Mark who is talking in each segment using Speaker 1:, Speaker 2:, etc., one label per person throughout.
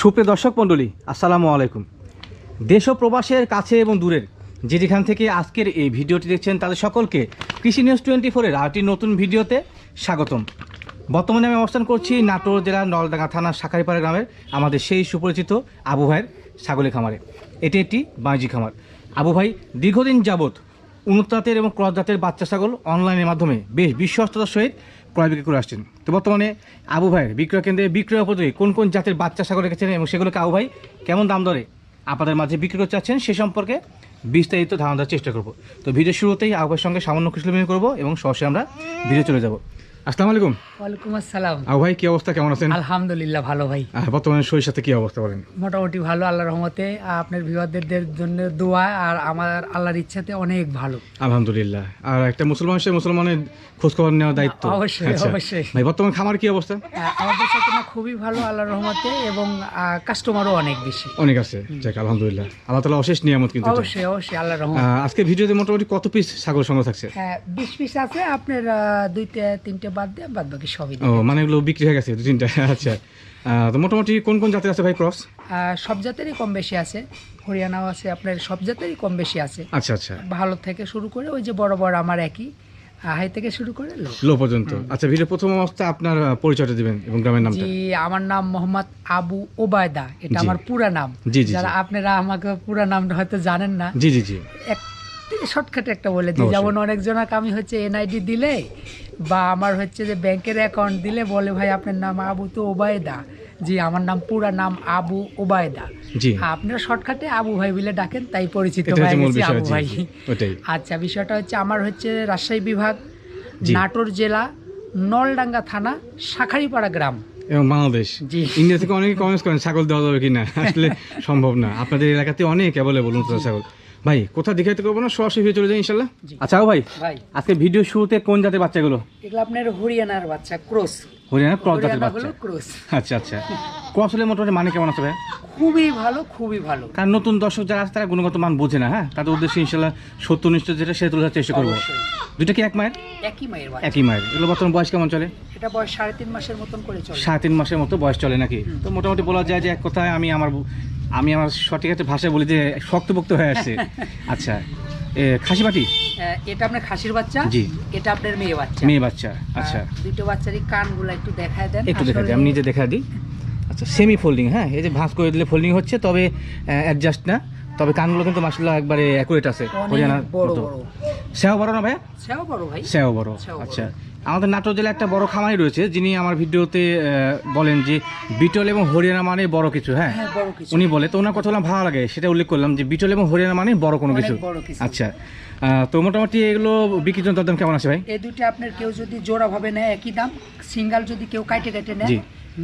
Speaker 1: সুপ্রিয় দর্শক মণ্ডলী, আসসালামু আলাইকুম। দেশ ও প্রবাসের কাছে এবং দূরের যে যেখান থেকে আজকের এই ভিডিওটি দেখছেন তাদের সকলকে কৃষি নিউজ টোয়েন্টি ফোরের আরেকটি নতুন ভিডিওতে স্বাগতম। বর্তমানে আমি অবস্থান করছি নাটোর জেলার নলডাঙ্গা থানার শাখারিপাড়া গ্রামের আমাদের সেই সুপরিচিত আবু ভাইয়ের ছাগলের খামারে। এটি একটি বাণিজ্যিক খামার। আবু ভাই, দীর্ঘদিন যাবৎ উন্নত জাতের এবং ক্রস জাতের বাচ্চা ছাগল অনলাইনের মাধ্যমে বেশ বিশ্বস্ততার সহিত ক্রয় বিক্রি করে আসছেন। তো বর্তমানে আবু ভাইয়ের বিক্রয় কেন্দ্রে বিক্রয় উপযোগী কোন কোন জাতের বাচ্চা ছাগল রেখেছেন এবং সেগুলোকে আবু ভাই কেমন দাম দরে আপনাদের মাঝে বিক্রি করতে চাচ্ছেন সে সম্পর্কে বিস্তারিত ধারণ দেওয়ার চেষ্টা করব। তো ভিডিও শুরুতেই আবু ভাইয়ের সঙ্গে সামান্য কিছু করব এবং সহসে আমরা ভিডিও চলে যাব। আসসালামু আলাইকুম।
Speaker 2: ওয়ালাইকুম আসসালাম।
Speaker 1: ভাই কি অবস্থা? কেমন আছেন?
Speaker 2: আলহামদুলিল্লাহ ভালো ভাই।
Speaker 1: বর্তমানে শরীর সাথে কি অবস্থা বলেন?
Speaker 2: মোটামুটি ভালো আল্লাহর রহমতে। আপনার জন্য দোয়া আর আমার আল্লাহর ইচ্ছাতে অনেক ভালো।
Speaker 1: আলহামদুলিল্লাহ। আর একটা মুসলমান সে মুসলমানের খোঁজ খবর নেওয়ার দায়িত্ব
Speaker 2: অবশ্যই,
Speaker 1: আচ্ছা।
Speaker 2: অবশ্যই।
Speaker 1: ভাই বর্তমান খামার কি অবস্থা?
Speaker 2: আমাদের সাথে না খুবই ভালো আল্লাহর রহমতে এবং কাস্টমারও অনেক বেশি।
Speaker 1: অনেক আছে। যাক আলহামদুলিল্লাহ। আল্লাহ তালা অশেষ নিয়ামত কিন্তু
Speaker 2: অবশ্যই অবশ্যই আল্লাহর রহমত।
Speaker 1: আজকে ভিডিওতে মোটামুটি কত পিস ছাগল সংগ্রহ থাকছে?
Speaker 2: হ্যাঁ পিস আছে আপনার দুইটা তিনটে বাদ দিয়ে বাদ বাকি সবই
Speaker 1: ও মানে এগুলো বিক্রি হয়ে গেছে দু তিনটা আচ্ছা। তো মোটামুটি কোন কোন জাতের আছে ভাই ক্রস?
Speaker 2: সব জাতেরই কম বেশি আছে। হরিয়ানাও আছে আপনার সব জাতেরই কম বেশি আছে।
Speaker 1: আচ্ছা আচ্ছা।
Speaker 2: ভালো থেকে শুরু করে ওই যে বড় বড় আমার একই হাই থেকে শুরু করে লো
Speaker 1: পর্যন্ত। আচ্ছা ভিডিও প্রথম অবস্থায় আপনার পরিচয়টা দিবেন এবং গ্রামের নামটা।
Speaker 2: জি আমার নাম মোহাম্মদ আবু ওবায়দা এটা আমার পুরা নাম। যারা আপনারা আমাকে পুরা নামটা হয়তো জানেন না।
Speaker 1: জি জি জি।
Speaker 2: শর্টকাটে একটা বলে দিই। যেমন অনেকজনকে আমি হচ্ছে এনআইডি দিলে বা আমার হচ্ছে যে ব্যাংকের অ্যাকাউন্ট দিলে বলে ভাই আপনার নাম আবু তো ওবায়দা। জি আমার নাম পুরা নাম আবু ওবায়দা।
Speaker 1: জি।
Speaker 2: আপনারা শর্টকাটে আবু ভাই বলে ডাকেন তাই পরিচিত হয়ে গেছি আবু ভাই। আচ্ছা বিষয়টা হচ্ছে আমার হচ্ছে রাজশাহী বিভাগ নাটোর জেলা নলডাঙ্গা থানা শাখারিপাড়া গ্রাম।
Speaker 1: এবং বাংলাদেশ।
Speaker 2: জি।
Speaker 1: ইন্ডিয়া থেকে অনেকে কমেন্টস করেন ছাগল দেওয়া যাবে কিনা? আসলে সম্ভব না। আপনাদের এলাকাতে অনেক অ্যাভেলেবল নতুন ছাগল। ভাই কোথা দেখাইতে করব না? সরাসরি ভিডিও চলে যাই ইনশাল্লাহ আচ্ছা ভাই
Speaker 2: ভাই।
Speaker 1: আজকে ভিডিও শুরুতে কোন জাতের বাচ্চাগুলো?
Speaker 2: এগুলো আপনার হরিয়ানার বাচ্চা ক্রস।
Speaker 1: হরিয়ানা ক্রস জাতের বাচ্চা।
Speaker 2: ক্রস।
Speaker 1: আচ্ছা আচ্ছা। ক্রস হলে মোটামুটি মানে কেমন আছে ভাই?
Speaker 2: খুবই ভালো খুবই ভালো।
Speaker 1: কারণ নতুন দর্শক যারা আছে তারা গুণগত মান বোঝে না হ্যাঁ? তাদের উদ্দেশ্যে ইনশাল্লাহ সত্য নিষ্ঠ যেটা সেটা তোলার চেষ্টা করব। দুইটা কি এক মায়ের?
Speaker 2: একই মায়ের
Speaker 1: একই মায়ের। এগুলো বর্তমান বয়স কেমন চলে?
Speaker 2: এটা বয়স সাড়ে তিন মাসের মতন করে চলে।
Speaker 1: সাড়ে তিন মাসের মতো বয়স চলে নাকি? তো মোটামুটি বলা যায় যে এক কথায় আমি আমার আমি আমার সঠিক একটা ভাষায় বলি যে শক্তপোক্ত হয়ে আসছে। আচ্ছা। খাসি বাটি
Speaker 2: আহ, এটা আপনার খাসির বাচ্চা
Speaker 1: জি।
Speaker 2: এটা আপনার মেয়ে বাচ্চা।
Speaker 1: মেয়ে বাচ্চা আচ্ছা।
Speaker 2: আহ, দুটো বাচ্চারই কানগুলো একটু দেখায় দেন
Speaker 1: একটু দেখা দিই আমি নিজে দেখা দিই। আচ্ছা সেমি ফোল্ডিং হ্যাঁ এই যে ভাঁজ করে দিলে ফোল্ডিং হচ্ছে তবে অ্যাডজাস্ট না। তবে কানগুলো কিন্তু মাসাল্লাহ একবারে অ্যাকুরেট আছে হরিয়ানার
Speaker 2: বড়
Speaker 1: মতো।
Speaker 2: বড়।
Speaker 1: সেও বড় না ভাই
Speaker 2: সেও বড় ভাই।
Speaker 1: সেও বড়। আচ্ছা। আমাদের নাটোর জেলায় একটা বড় খামারি রয়েছে যিনি আমার ভিডিওতে বলেন যে বিটল এবং হরিয়ানা মানে বড় কিছু হ্যাঁ?
Speaker 2: হ্যাঁ
Speaker 1: উনি বলে তো ওনার কথা বললাম ভালো লাগে সেটা উল্লেখ করলাম যে বিটল এবং হরিয়ানা মানে বড় কোনো কিছু। আচ্ছা তো মোটামুটি এগুলো বিক্রির জন্য দরদাম কেমন আছে ভাই?
Speaker 2: এই দুটো আপনার কেউ যদি জোড়া ভাবে নেয় একই দাম সিঙ্গাল যদি কেউ কাটে কাটে নেয়।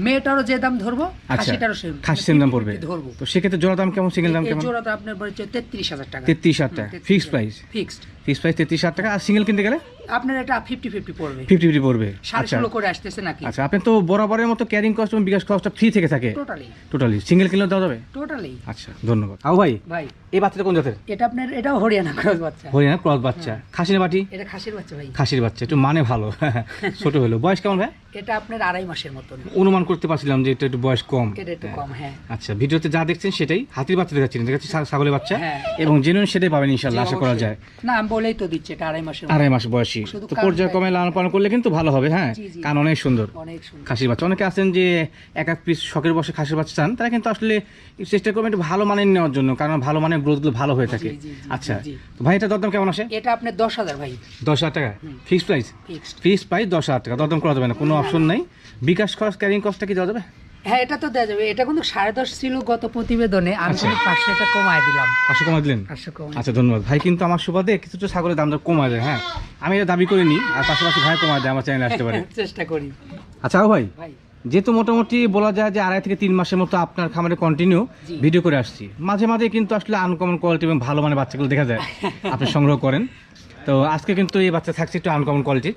Speaker 2: মেয়েটারও যে দাম ধরবো
Speaker 1: আচ্ছা
Speaker 2: খাসিটারও সেম
Speaker 1: খাসি সেম দাম পড়বে।
Speaker 2: ধরবো।
Speaker 1: তো সেক্ষেত্রে জোড়া দাম কেমন সিঙ্গেল দাম কেমন?
Speaker 2: জোড়া জোড়াটা আপনার পড়েছে তেত্রিশ হাজার টাকা।
Speaker 1: তেত্রিশ হাজার টাকা fixed price
Speaker 2: fixed
Speaker 1: fix price তেত্রিশ হাজার টাকা। আর সিঙ্গেল কিনতে গেলে?
Speaker 2: আপনার এটা ফিফটি ফিফটি পড়বে।
Speaker 1: ফিফটি ফিফটি পড়বে।
Speaker 2: সাড়ে
Speaker 1: আচ্ছা।
Speaker 2: ষোলো করে আসতেছে নাকি?
Speaker 1: আচ্ছা আপনি তো বরাবরের মতো ক্যারিং কস্ট এবং বিকাশ কস্টটা ফ্রি থেকে থাকে।
Speaker 2: টোটালি
Speaker 1: টোটালি সিঙ্গেল কিনলেও দেওয়া যাবে?
Speaker 2: টোটালি
Speaker 1: আচ্ছা ধন্যবাদ। আও ভাই
Speaker 2: ভাই।
Speaker 1: এই বাচ্চাটা কোন জাতের?
Speaker 2: এটা আপনার এটাও হরিয়ানা ক্রস বাচ্চা।
Speaker 1: হরিয়ানা ক্রস বাচ্চা। খাসির বাটি?
Speaker 2: এটা খাসির বাচ্চা ভাই।
Speaker 1: খাসির বাচ্চা একটু মানে ভালো। ছোট হলো। বয়স কেমন ভাই?
Speaker 2: এটা আপনার আড়াই মাসের মতন।
Speaker 1: অনুমান করতে পারছিলাম যে এটা একটু বয়স কম।
Speaker 2: এটা একটু কম হ্যাঁ।
Speaker 1: আচ্ছা ভিডিওতে যা দেখছেন সেটাই হাতির বাচ্চা দেখাচ্ছেন দেখাচ্ছি ছাগলের বাচ্চা।
Speaker 2: হ্যাঁ।
Speaker 1: এবং জেনুইন সেটাই পাবেন ইনশাল্লাহ আশা করা যায়।
Speaker 2: না বলেই তো দিচ্ছি এটা আড়াই মাসের
Speaker 1: আড়াই মাস বয়সী। তো পর্যায়ক্রমে লালন পালন করলে কিন্তু ভালো হবে হ্যাঁ?
Speaker 2: জি।
Speaker 1: অনেক সুন্দর।
Speaker 2: অনেক সুন্দর।
Speaker 1: খাসির বাচ্চা। অনেকে আছেন যে এক এক পিস শখের বসে খাসির বাচ্চা চান তারা কিন্তু আসলে চেষ্টা করবেন একটু ভালো মানের নেওয়ার জন্য কারণ ভালো মানের গ্রোথগুলো ভালো হয়ে থাকে। আচ্ছা। তো ভাই এটা দরদাম কেমন আসে?
Speaker 2: এটা আপনার দশ হাজার ভাই।
Speaker 1: দশ হাজার টাকা? Fixed price?
Speaker 2: ফিক্সড।
Speaker 1: প্রাইস দশ হাজার টাকা। দরদাম করা যাবে না। কোনো অপশন নাই। বিকাশ খরচ ক্যারিং কস্টটা কি দেওয়া যাবে?
Speaker 2: হ্যাঁ এটা তো দেওয়া যাবে। এটা কিন্তু সাড়ে দশ ছিল গত প্রতিবেদনে। আমি
Speaker 1: আচ্ছা।
Speaker 2: কিন্তু পাঁচশো টাকা কমায় দিলাম।
Speaker 1: পাঁচশো কমা দিলেন?
Speaker 2: পাঁচশো কমায়
Speaker 1: আচ্ছা ধন্যবাদ। ভাই কিন্তু আমার সুবাদে কিছুটা ছাগলের দামটা কমা দেয় হ্যাঁ। আমি এটা দাবি করিনি আর পাশাপাশি ভাই কমা দেয় আমার চ্যানেলে আসতে পারে।
Speaker 2: চেষ্টা করি।
Speaker 1: আচ্ছা ভাই
Speaker 2: ভাই।
Speaker 1: যেহেতু মোটামুটি বলা যায় যে আড়াই থেকে তিন মাসের মতো আপনার খামারে কন্টিনিউ ভিডিও করে আসছি মাঝে মাঝে কিন্তু আসলে আনকমন কোয়ালিটি এবং ভালো মানের বাচ্চাগুলো দেখা যায় আপনি সংগ্রহ করেন। তো আজকে কিন্তু এই বাচ্চা থাকছে একটু আনকমন
Speaker 2: কোয়ালিটি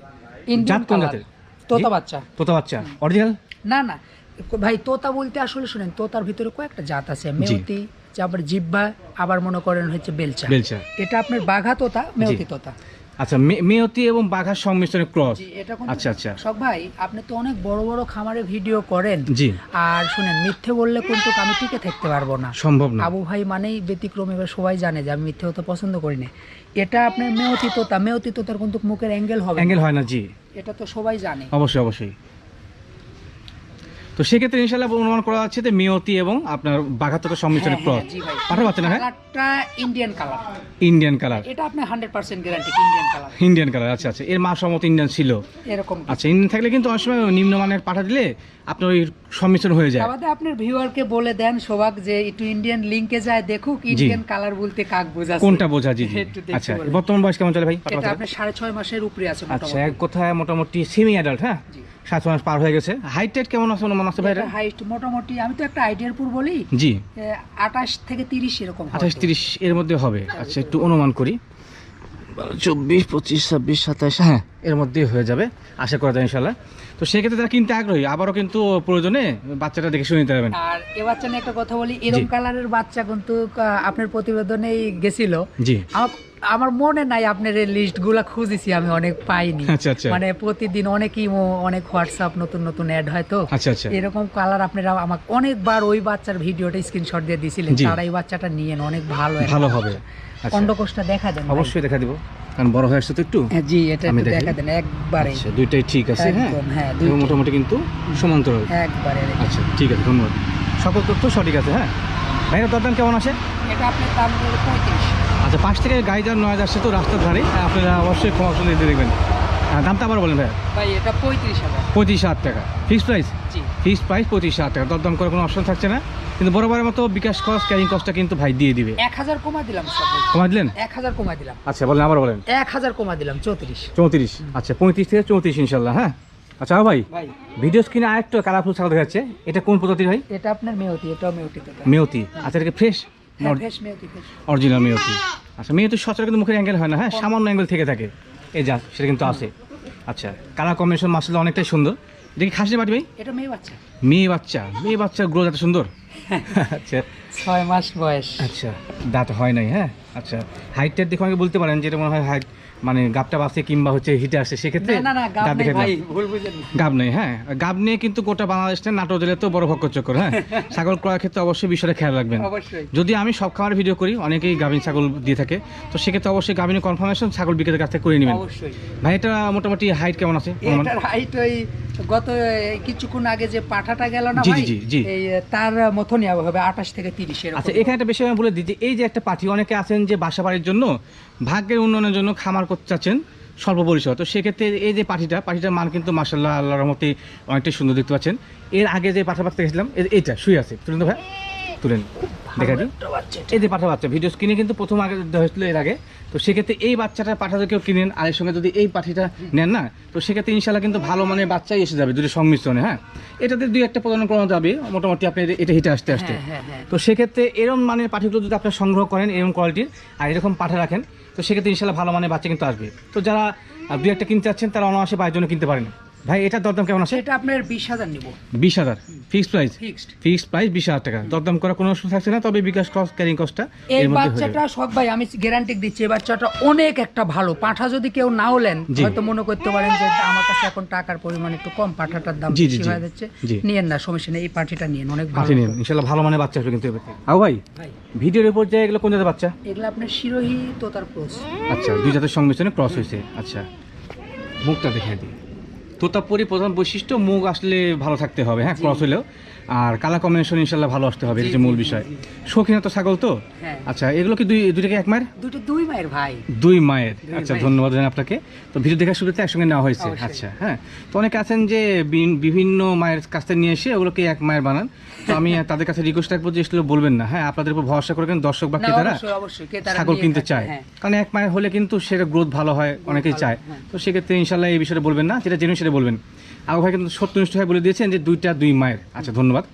Speaker 1: জাত কোন জাতের?
Speaker 2: তোতা বাচ্চা।
Speaker 1: তোতা বাচ্চা। অরিজিনাল
Speaker 2: না না। ভাই তোতা বলতে আসলে শুনেন তোতার ভিতরে কয়েকটা জাত আছে মেয়তি আবার জিব্বা আবার মনে করেন হচ্ছে বেলচা।
Speaker 1: বেলচা।
Speaker 2: এটা আপনার বাঘা তোতা মেয়তি তোতা।
Speaker 1: আচ্ছা মেয়তি এবং বাঘার সংমিশ্রণে ক্রস। আচ্ছা আচ্ছা।
Speaker 2: শখ ভাই আপনি তো অনেক বড় বড় খামারে ভিডিও করেন।
Speaker 1: জি।
Speaker 2: আর শুনেন মিথ্যে বললে কিন্তু আমি টিকে থাকতে পারব না।
Speaker 1: সম্ভব না।
Speaker 2: আবু ভাই মানেই ব্যতিক্রম এবার সবাই জানে যে আমি মিথ্যে হতে পছন্দ করি না। এটা আপনার মেয়তি তোতা মেয়তি তোতার কিন্তু মুখের অ্যাঙ্গেল হবে
Speaker 1: অ্যাঙ্গেল হয় না জি।
Speaker 2: এটা তো সবাই জানে।
Speaker 1: অবশ্যই অবশ্যই। তো সেক্ষেত্রে ইনশাল্লাহ অনুমান করা যাচ্ছে যে মেয়তি এবং আপনার বাঘাতটা সংমিশ্রণে
Speaker 2: হ্যাঁ,
Speaker 1: ক্রস
Speaker 2: হ্যাঁ,
Speaker 1: পাঠা পাচ্ছে না হ্যাঁ?
Speaker 2: Indian colour.
Speaker 1: Indian colour.
Speaker 2: এটা আপনি hundred percent guarantee Indian colour.
Speaker 1: Indian colour আচ্ছা আচ্ছা। এর মা সম্মত ইন্ডিয়ান ছিল।
Speaker 2: এরকম।
Speaker 1: আচ্ছা ইন্ডিয়ান থাকলে কিন্তু অনেক সময় নিম্নমানের পাঠা দিলে আপনার ওই সম্মিশ্রণ হয়ে যায়।
Speaker 2: আমাদের আপনার ভিউয়ারকে বলে দেন সবাক যে একটু ইন্ডিয়ান লিংকে যায় দেখুক ইন্ডিয়ান কালার বলতে কাক বোঝাচ্ছে।
Speaker 1: কোনটা বোঝা জি আচ্ছা বর্তমান বয়স কেমন চলে ভাই?
Speaker 2: এটা আপনার সাড়ে ছয় মাসের উপরে আছে
Speaker 1: আচ্ছা এক কোথায় মোটামুটি সেমি অ্যাডাল্ট হ্যাঁ সাত মাস পার হয়ে গেছে। হাইট টাইট কেমন আছে অনুমান আছে ভাই
Speaker 2: হাইস্ট মোটামুটি আমি তো একটা আইডিয়ার পুর বলি
Speaker 1: জি।
Speaker 2: আঠাশ থেকে তিরিশ এরকম
Speaker 1: আঠাশ। তিরিশ এর মধ্যে হবে। আচ্ছা একটু অনুমান করি। চব্বিশ পঁচিশ ছাব্বিশ সাতাশ হ্যাঁ এর মধ্যেই হয়ে যাবে। আশা করা যায় ইনশাল্লাহ তো সেক্ষেত্রে তারা কিনতে আগ্রহী। আবারও কিন্তু প্রয়োজনে বাচ্চাটা দেখে শুনে নিতে পারবেন।
Speaker 2: আর এ বাচ্চা নিয়ে একটা কথা বলি এরকম কালারের বাচ্চা কিন্তু আপনার প্রতিবেদনেই গেছিল।
Speaker 1: জি।
Speaker 2: আমার আমার মনে নাই আপনার এই লিস্টগুলা খুঁজেছি আমি অনেক পাইনি।
Speaker 1: আচ্ছা, আচ্ছা।
Speaker 2: মানে প্রতিদিন অনেক ইমো অনেক হোয়াটসঅ্যাপ নতুন নতুন অ্যাড হয় তো।
Speaker 1: আচ্ছা
Speaker 2: এরকম কালার আপনারা আমাকে অনেকবার ওই বাচ্চার ভিডিওটা স্ক্রিনশট দিয়ে দিছিলেন।
Speaker 1: জি।
Speaker 2: তারা এই বাচ্চাটা নিয়েন অনেক ভালো
Speaker 1: ভালো হবে। আচ্ছা।
Speaker 2: দেখা দেন
Speaker 1: অবশ্যই দেখা দিব। কারণ বড় হয়ে আসছে তো একটু।
Speaker 2: হ্যাঁ, জি এটা
Speaker 1: আমি
Speaker 2: একটু দেখা। দেন একবারে।
Speaker 1: দুইটাই ঠিক আছে হ্যাঁ?
Speaker 2: হ্যাঁ।
Speaker 1: মোটামুটি কিন্তু সমান্তরাল।
Speaker 2: একবারে।
Speaker 1: আচ্ছা ঠিক আছে ধন্যবাদ। সকল তথ্য সঠিক আছে হ্যাঁ? ভাইরা দরদাম কেমন আছে?
Speaker 2: এটা আপনার দাম হলো পঁয়ত্রিশ।
Speaker 1: আচ্ছা পাশ থেকে গাড়ি যাওয়ার নয় আসছে তো রাস্তার ধারে। আপনারা অবশ্যই ক্ষমা করে দিয়ে দেখবেন। দামটা আবার বলেন ভাই
Speaker 2: ভাই এটা পঁয়ত্রিশ হাজার।
Speaker 1: পঁয়ত্রিশ হাজার টাকা। ফিক্সড প্রাইস
Speaker 2: জি।
Speaker 1: ফিক্সড প্রাইস পঁয়ত্রিশ হাজার টাকা। দরদাম করার কোনো অপশন থাকছে না। কিন্তু বরাবরের মতো বিকাশ কস্ট ক্যারিং কস্টটা কিন্তু ভাই দিয়ে দিবে।
Speaker 2: এক হাজার কমা দিলাম
Speaker 1: কমা দিলেন?
Speaker 2: এক হাজার কমা দিলাম।
Speaker 1: আচ্ছা বলেন আবার বলেন।
Speaker 2: এক হাজার কমা দিলাম চৌত্রিশ।
Speaker 1: চৌত্রিশ। আচ্ছা পঁয়ত্রিশ থেকে চৌত্রিশ ইনশাল্লাহ হ্যাঁ? আচ্ছা ভাই ভিডিও স্ক্রিনে আরেকটা কালারফুল ছাগল দেখা যাচ্ছে এটা কোন প্রজাতির ভাই?
Speaker 2: এটা আপনার মেয়তি এটাও মেয়তি
Speaker 1: মেয়তি। আচ্ছা এটা ফ্রেশ
Speaker 2: হ্যাঁ
Speaker 1: অরিজিনাল মেয়তি আচ্ছা মেয়তি সচরাচর কিন্তু মুখের অ্যাঙ্গেল হয় না হ্যাঁ? সামান্য অ্যাঙ্গেল থেকে থাকে। এই যা সেটা কিন্তু আছে। আচ্ছা কালার কম্বিনেশন মাসলে অনেকটাই সুন্দর। দেখি খাসি বাটি ভাই।
Speaker 2: এটা মেয়ে বাচ্চা।
Speaker 1: মেয়ে বাচ্চা। মেয়ে বাচ্চার গ্রোথ এত সুন্দর। আচ্ছা।
Speaker 2: ছয় মাস বয়স।
Speaker 1: আচ্ছা দাঁত হয় নাই হ্যাঁ? আচ্ছা হাইটটার দেখে আমাকে বলতে পারেন যেটা মনে হয় হাইট মানে গাবটা বাসে কিংবা হচ্ছে হিটে আসছে সেক্ষেত্রে
Speaker 2: গাব নেই
Speaker 1: হ্যাঁ গাব নিয়ে কিন্তু গোটা বাংলাদেশটা নাটোর জেলে তো বড় ভক্কর চক্কর হ্যাঁ। ছাগল ক্রয়ের ক্ষেত্রে অবশ্যই বিষয়টা খেয়াল রাখবেন। যদি আমি সব খামার ভিডিও করি অনেকেই গাভিন ছাগল দিয়ে থাকে তো সেক্ষেত্রে অবশ্যই গাভিনের কনফার্মেশন ছাগল বিক্রেতার কাছ থেকে করে নেবেন। ভাই এটা মোটামুটি হাইট কেমন আছে?
Speaker 2: হাইট ওই গত কিছুক্ষণ আগে যে পাঠাটা গেল না
Speaker 1: জি,
Speaker 2: ভাই
Speaker 1: জি, জি।
Speaker 2: তার মতনই হবে আঠাশ থেকে তিরিশ
Speaker 1: আচ্ছা এখানে একটা বিষয় আমি বলে দিই যে এই যে একটা পাখি অনেকে আছেন যে বাসা বাড়ির জন্য ভাগ্যের উন্নয়নের জন্য খামার করতে চাচ্ছেন স্বল্প পরিসর তো সেক্ষেত্রে এই যে পাঠিটা পাঠিটার মান কিন্তু মাসাল্লাহ আল্লাহর রহমতে অনেকটাই সুন্দর দেখতে পাচ্ছেন। এর আগে যে পাঠা পাঠতে গেছিলাম এটা এইটা, শুয়ে আছে। তুলন্ত ভাই? তুলেন দেখা দিই। এই যে পাঠা বাচ্চা ভিডিও স্ক্রিনে কিন্তু প্রথম আগে হয়েছিল এর আগে। তো সেক্ষেত্রে এই বাচ্চাটা পাঠা যদি কেউ কিনেন আর এর সঙ্গে যদি এই পাঠিটা নেন না তো সেক্ষেত্রে ইনশাল্লাহ কিন্তু ভালো মানের বাচ্চাই এসে যাবে দুটো সংমিশ্রণে হ্যাঁ? এটাতে দুই একটা প্রদান করা যাবে মোটামুটি আপনি এটা- হিটে আসতে আসতে।
Speaker 2: হ্যাঁ হ্যাঁ হ্যাঁ।
Speaker 1: তো সেক্ষেত্রে এরম মানে পাঠিগুলো যদি আপনারা সংগ্রহ করেন এরকম কোয়ালিটির আর এরকম পাঠা রাখেন তো সেক্ষেত্রে ইনশাল্লাহ ভালো মানের বাচ্চা কিন্তু আসবে। তো যারা দুই একটা কিনতে চাচ্ছেন তারা অনায়াসে বাইরের জন্য কিনতে পারেন। ভাই এটার দরদাম কেমন আছে?
Speaker 2: এটা আপনার বিশ হাজার নিবো।
Speaker 1: বিশ হাজার? Fixed price?
Speaker 2: Fixed.
Speaker 1: Fixed price বিশ হাজার টাকা। দরদাম করার কোনো অসুবিধা থাকছে না তবে বিকাশ কস্ট ক্যারিং কস্টটা
Speaker 2: এই
Speaker 1: এর মধ্যে যাবে
Speaker 2: বাচ্চাটা সব ভাই আমি গ্যারান্টি দিচ্ছি এই বাচ্চাটা অনেক একটা ভালো। পাঠা যদি কেউ নাও নেন
Speaker 1: জি।
Speaker 2: হয়তো মনে করতে পারেন যে আমার কাছে এখন টাকার পরিমাণ একটু কম পাঠাটার দাম বেশি হয়ে যাচ্ছে। নিয়েন না সমস্যা নেই এই পাঠিটা নিয়েন অনেক ভালো।
Speaker 1: নিন ইনশাল্লাহ ভালো মানের বাচ্চা আসবে কিন্তু এবার আও ভাই
Speaker 2: ভাই।
Speaker 1: ভিডিওর উপর যে এগুলো কোন জাতের বাচ্চা?
Speaker 2: এগুলো আপনার শিরোহী তোতার ক্রোস।
Speaker 1: আচ্ছা দুই জাতের সংমিশ্রণে ক্রস হয়েছে। আচ্ছা মুখটা দেখে দিই। তোতাপুরি প্রধান বৈশিষ্ট্য মুখ আসলে ভালো থাকতে হবে হ্যাঁ ক্রস হলেও। আর কালার কম্বিনেশন ইনশাল্লাহ ভালো আসতে হবে এটা
Speaker 2: জি,
Speaker 1: মূল বিষয়। শৌখিন তো ছাগল তো?
Speaker 2: হ্যাঁ।
Speaker 1: আচ্ছা এগুলো কি দুই দুইটাকে এক মায়ের?
Speaker 2: দুটো দুই মায়ের ভাই।
Speaker 1: দুই মায়ের। আচ্ছা ধন্যবাদ জানাই আপনাকে। তো ভিডিও দেখার শুরুতে একসঙ্গে নেওয়া হয়েছে। আচ্ছা হ্যাঁ। তো অনেকে আছেন যে বিভিন্ন মায়ের কাছ থেকে নিয়ে এসে ওগুলোকে এক মায়ের বানান। তো আমি তাদের কাছে রিকোয়েস্ট রাখব যে এগুলো বলবেন না। হ্যাঁ আপনাদের উপর ভরসা করে কিন্তু দর্শক বা ক্রেতারা ছাগল কিনতে চায়।
Speaker 2: হ্যাঁ।
Speaker 1: কারণ এক মায়ের হলে কিন্তু সেটা গ্রোথ ভালো হয় অনেকেই চায়।
Speaker 2: হ্যাঁ।
Speaker 1: তো সেক্ষেত্রে ইনশাল্লাহ এই বিষয়টা বলবেন না যেটা জেনে সেটা বলবেন। আবু ভাই কিন্তু সত্যনিষ্ঠ হয়ে বলে দিয়েছেন যে দুইটা দুই মায়ের। আচ্ছা ধন্যবাদ।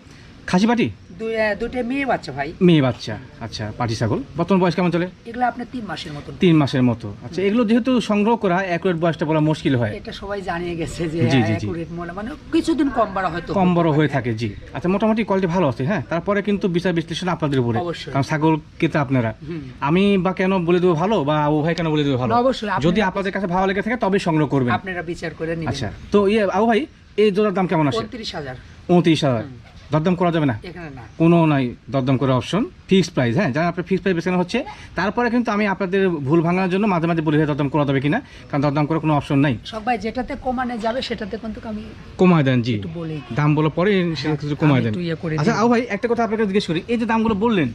Speaker 1: খাসি পাটি
Speaker 2: দুইটা মেয়ে বাচ্চা ভাই।
Speaker 1: মেয়ে বাচ্চা। আচ্ছা পাটি ছাগল। বর্তমান বয়স কেমন চলে?
Speaker 2: এগুলো আপনার তিন মাসের মতন।
Speaker 1: তিন মাসের মতো। আচ্ছা এগুলো যেহেতু সংগ্রহ করা অ্যাকুরেট বয়সটা বলা মুশকিল হয়।
Speaker 2: এটা সবাই জানিয়ে গেছে যে
Speaker 1: জি।
Speaker 2: মানে কিছুদিন কম বাড়া হয়তো
Speaker 1: কম বড় হয়ে থাকে জি। আচ্ছা মোটামুটি কোয়ালিটি ভালো আছে হ্যাঁ? তারপরে কিন্তু বিচার বিশ্লেষণ আপনাদের উপরে। কারণ ছাগল কেতা আপনারা। আমি বা কেন বলে দেবো ভালো বা আবু ভাই কেন বলে দেবো ভালো?
Speaker 2: অবশ্যই,
Speaker 1: যদি আপনাদের কাছে ভালো লেগে থাকে তবে সংগ্রহ করবেন।
Speaker 2: আপনারা বিচার করে নিবেন।
Speaker 1: আচ্ছা তো ইয়ে আবু ভাই এই জোড়ার দাম কেমন আছে
Speaker 2: উনত্রিশ হাজার।
Speaker 1: উনত্রিশ হাজার। দরদাম করা যাবে না। কোনো নাই দরদাম করে অপশন ফিক্সড প্রাইস হ্যাঁ যারা আপনার ফিক্সড প্রাইস বেছানো হচ্ছে তারপরে কিন্তু আমি আপনাদের ভুল ভাঙানোর জন্য মাঝে মাঝে বলি ভাই দরদাম করা যাবে কিনা? কারণ দরদাম করার কোনো অপশন নাই।
Speaker 2: সবাই যেটাতে কমানো যাবে সেটাতে কিন্তু আমি
Speaker 1: কমায় দেন জি। দাম বলে পরে সেটা কিছু কমায় দেন।
Speaker 2: ইয়ে
Speaker 1: আচ্ছা আও ভাই একটা কথা আপনাকে জিজ্ঞেস করি এই যে দামগুলো বললেন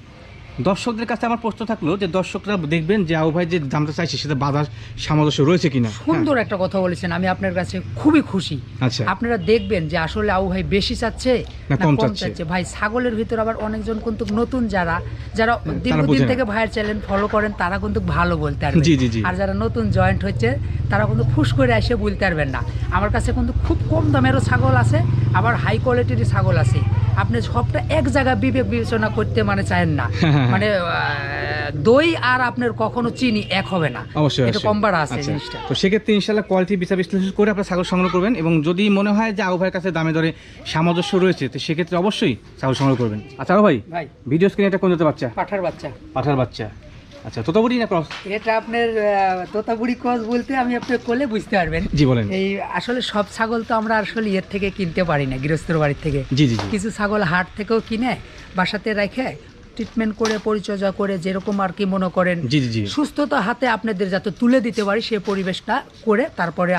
Speaker 1: দর্শকদের কাছে আমার প্রশ্ন থাকল যে দর্শকরা দেখবেন যে আবু ভাই যে দামটা চাইছে সেটা বাজার সামঞ্জস্য রয়েছে কিনা? হ্যাঁ,
Speaker 2: সুন্দর একটা কথা বলেছেন আমি আপনার কাছে খুবই খুশি।
Speaker 1: আচ্ছা।
Speaker 2: আপনারা দেখবেন যে আসলে আবু ভাই বেশি চাচ্ছে
Speaker 1: না, কম চাচ্ছে?
Speaker 2: ভাই ছাগলের ভিতর আবার অনেকজন কিন্তু নতুন যারা যারা দীর্ঘদিন থেকে ভাইয়ের চ্যানেল ফলো করেন তারা কিন্তু ভালো বলতে পারবে
Speaker 1: জি, জি, জি।
Speaker 2: আর যারা নতুন জয়েন্ট হচ্ছে তারা কিন্তু ফুস করে এসে বলতে পারবেন না। আমার কাছে কিন্তু খুব কম দামেরও ছাগল আছে আবার হাই কোয়ালিটির ছাগল আছে। আপনি সবটা এক জায়গায় বিবেক বিবেচনা করতে মানে চান না। মানে দই আর আপনার কখনো চিনি এক হবে না।
Speaker 1: অবশ্যই
Speaker 2: এটা
Speaker 1: কম্বার
Speaker 2: কম আছে
Speaker 1: আচ্ছা,
Speaker 2: জিনিসটা।
Speaker 1: তো সেক্ষেত্রে ইনশাল্লাহ কোয়ালিটি বিচার বিশ্লেষণ করে আপনার ছাগল সংগ্রহ করবেন এবং যদি মনে হয় যে আবু ভাইয়ের কাছে দামে দরে সামঞ্জস্য রয়েছে তো সেক্ষেত্রে অবশ্যই ছাগল সংগ্রহ করবেন। আচ্ছা আবু ভাই
Speaker 2: ভাই।
Speaker 1: ভিডিও স্ক্রিনে এটা কোন জাতের বাচ্চা?
Speaker 2: পাঠার বাচ্চা।
Speaker 1: পাঠার বাচ্চা। আচ্ছা তোতাবুড়ি না ক্রস?
Speaker 2: এটা আপনার তোতাপুরি ক্রস বলতে আমি আপনার কোলে বুঝতে পারবেন।
Speaker 1: জি বলেন।
Speaker 2: এই আসলে সব ছাগল তো আমরা আসলে ইয়ের থেকে কিনতে পারি না গৃহস্থর বাড়ির থেকে।
Speaker 1: জি জি।
Speaker 2: কিছু ছাগল হাট থেকেও কিনে বাসাতে রেখে ট্রিটমেন্ট করে পরিচর্যা করে যেরকম আর কি মনে করেন। সুস্থতা হাতে আপনাদের যাতে তুলে দিতে পারি সেই পরিবেশটা করে তারপরে